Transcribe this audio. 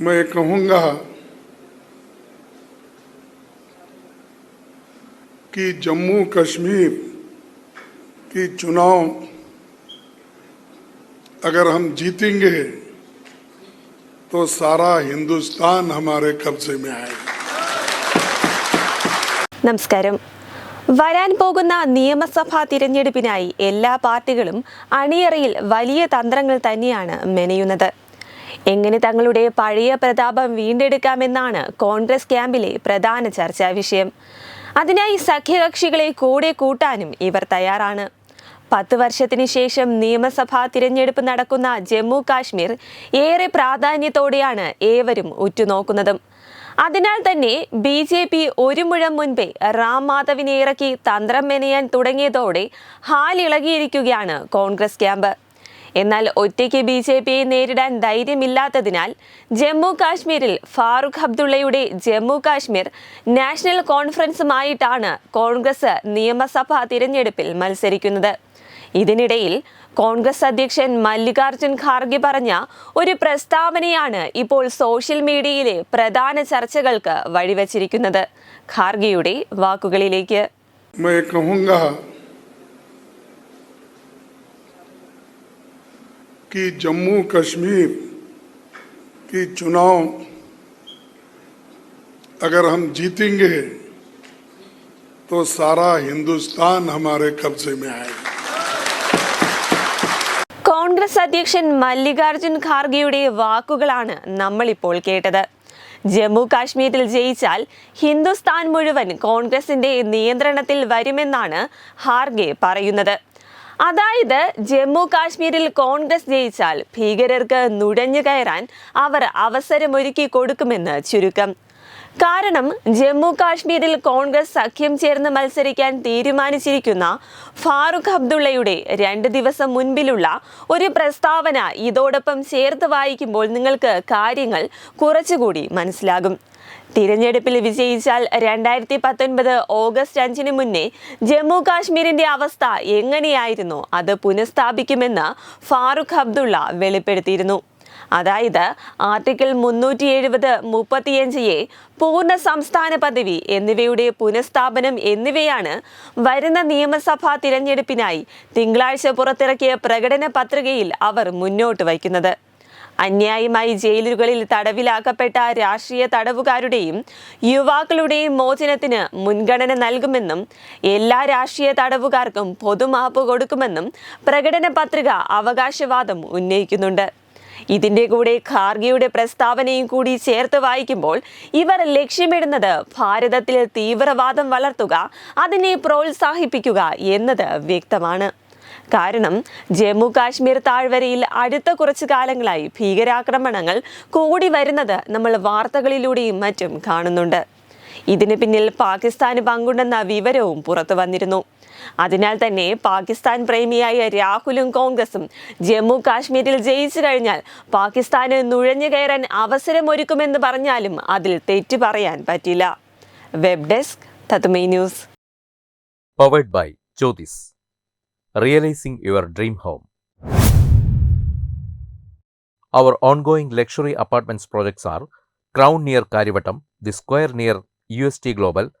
मैं कहूंगा कि जम्मू कश्मीर की चुनाव अगर हम जीतेंगे तो सारा हिंदुस्तान हमारे कब्जे में आएगा നമസ്കാരം വരാൻ പോകുന്ന നിയമസഭാ തിരഞ്ഞെടുപ്പിനായി എല്ലാ പാർട്ടികളും അണിയറയിൽ വലിയ തന്ത്രങ്ങൾ തന്നെയാണ് മെനയുന്നത് എങ്ങനെ തങ്ങളുടെ പഴയ പ്രതാപം വീണ്ടെടുക്കാമെന്നാണ് കോൺഗ്രസ് ക്യാമ്പിലെ പ്രധാന ചർച്ചാ വിഷയം. അതിനായി സഖ്യകക്ഷികളെ കൂടെ കൂട്ടാനും ഇവർ തയ്യാറാണ്. പത്ത് വർഷത്തിന് ശേഷം നിയമസഭാ തിരഞ്ഞെടുപ്പ് നടക്കുന്ന ജമ്മു കാശ്മീർ ഏറെ പ്രാധാന്യത്തോടെയാണ് ഏവരും ഉറ്റുനോക്കുന്നതും. അതിനാൽ തന്നെ ബി ജെ പി ഒരു മുഴം മുൻപേ റാം മാധവിനെ ഇറക്കി തന്ത്രം മെനയാൻ തുടങ്ങിയതോടെ ഹാലിളകിയിരിക്കുകയാണ് കോൺഗ്രസ് ക്യാമ്പ്. എന്നാൽ ഒറ്റയ്ക്ക് ബി ജെ പിയെ നേരിടാൻ ധൈര്യമില്ലാത്തതിനാൽ ജമ്മു കാശ്മീരിൽ ഫാറൂഖ് അബ്ദുള്ളയുടെ ജമ്മു കാശ്മീർ നാഷണൽ കോൺഫറൻസുമായിട്ടാണ് കോൺഗ്രസ് നിയമസഭാ തിരഞ്ഞെടുപ്പിൽ മത്സരിക്കുന്നത്. ഇതിനിടയിൽ കോൺഗ്രസ് അധ്യക്ഷൻ മല്ലികാർജുൻ ഖാർഗെ പറഞ്ഞ ഒരു പ്രസ്താവനയാണ് ഇപ്പോൾ സോഷ്യൽ മീഡിയയിലെ പ്രധാന ചർച്ചകൾക്ക് വഴിവെച്ചിരിക്കുന്നത്. ഖാർഗെയുടെ വാക്കുകളിലേക്ക്. कि जम्मू कश्मीर की चुनाव अगर हम जीतेंगे तो सारा हिंदुस्तान हमारे कब्जे में आएगा കോൺഗ്രസ് അധ്യക്ഷൻ മല്ലികാർജുൻ ഖാർഗെയുടെ വാക്കുകളാണ് നമ്മളിപ്പോൾ കേട്ടത് ജമ്മു കാശ്മീരിൽ ജയിച്ചാൽ ഹിന്ദുസ്ഥാൻ മുഴുവൻ കോൺഗ്രസിന്റെ നിയന്ത്രണത്തിൽ വരുമെന്നാണ് ഖാർഗെ പറയുന്നത് അതായത് ജമ്മു കാശ്മീരിൽ കോൺഗ്രസ് ജയിച്ചാൽ ഭീകരർക്ക് നുഴഞ്ഞു കയറാൻ അവർ അവസരമൊരുക്കി കൊടുക്കുമെന്ന് ചുരുക്കം കാരണം ജമ്മു കാശ്മീരിൽ കോൺഗ്രസ് സഖ്യം ചേർന്ന് മത്സരിക്കാൻ തീരുമാനിച്ചിരിക്കുന്ന ഫാറൂഖ് അബ്ദുള്ളയുടെ രണ്ട് ദിവസം മുൻപിലുള്ള ഒരു പ്രസ്താവന ഇതോടൊപ്പം ചേർത്ത് വായിക്കുമ്പോൾ നിങ്ങൾക്ക് കാര്യങ്ങൾ കുറച്ചുകൂടി മനസ്സിലാകും. തിരഞ്ഞെടുപ്പിൽ വിജയിച്ചാൽ രണ്ടായിരത്തി പത്തൊൻപത് ഓഗസ്റ്റ് അഞ്ചിന് മുന്നേ ജമ്മു കാശ്മീരിന്റെ അവസ്ഥ എങ്ങനെയായിരുന്നു? അത് പുനഃസ്ഥാപിക്കുമെന്ന് ഫാറൂഖ് അബ്ദുള്ള വെളിപ്പെടുത്തിയിരുന്നു. അതായത് ആർട്ടിക്കിൾ മുന്നൂറ്റി എഴുപത് മുപ്പത്തിയഞ്ച് എ പൂർണ സംസ്ഥാന പദവി എന്നിവയുടെ പുനഃസ്ഥാപനം എന്നിവയാണ് വരുന്ന നിയമസഭാ തിരഞ്ഞെടുപ്പിനായി തിങ്കളാഴ്ച പുറത്തിറക്കിയ പ്രകടന പത്രികയിൽ അവർ മുന്നോട്ട് വയ്ക്കുന്നത്. അന്യായമായി ജയിലുകളിൽ തടവിലാക്കപ്പെട്ട രാഷ്ട്രീയ തടവുകാരുടെയും യുവാക്കളുടെയും മോചനത്തിന് മുൻഗണന നൽകുമെന്നും എല്ലാ രാഷ്ട്രീയ തടവുകാർക്കും പൊതുമാപ്പ് കൊടുക്കുമെന്നും പ്രകടന പത്രിക അവകാശവാദം ഉന്നയിക്കുന്നുണ്ട്. ഇതിന്റെ കൂടെ ഖാർഗിയുടെ പ്രസ്താവനയും കൂടി ചേർത്ത് വായിക്കുമ്പോൾ ഇവർ ലക്ഷ്യമിടുന്നത് ഭാരതത്തിൽ തീവ്രവാദം വളർത്തുക അതിനെ പ്രോത്സാഹിപ്പിക്കുക എന്നത് വ്യക്തമാണ്. കാരണം ജമ്മു കാശ്മീർ താഴ്വരയിൽ അടുത്ത കുറച്ചു കാലങ്ങളായി ഭീകരാക്രമണങ്ങൾ കൂടി വരുന്നത് നമ്മൾ വാർത്തകളിലൂടെയും മറ്റും കാണുന്നുണ്ട്. ഇതിന് പിന്നിൽ പാകിസ്ഥാന് പങ്കുണ്ടെന്ന വിവരവും പുറത്തു വന്നിരുന്നു. അതിനാൽ തന്നെ പാകിസ്ഥാൻ പ്രേമിയായ രാഹുലും കോൺഗ്രസും ജമ്മു കാശ്മീരിൽ ജയിച്ചു കഴിഞ്ഞാൽ പാകിസ്ഥാന് നുഴഞ്ഞു കയറാൻ അവസരമൊരുക്കുമെന്ന് പറഞ്ഞാലും അതിൽ തെറ്റു പറയാൻ പറ്റില്ല. Web desk news. Powered by Jyothis realising your dream home the square near U S T Crown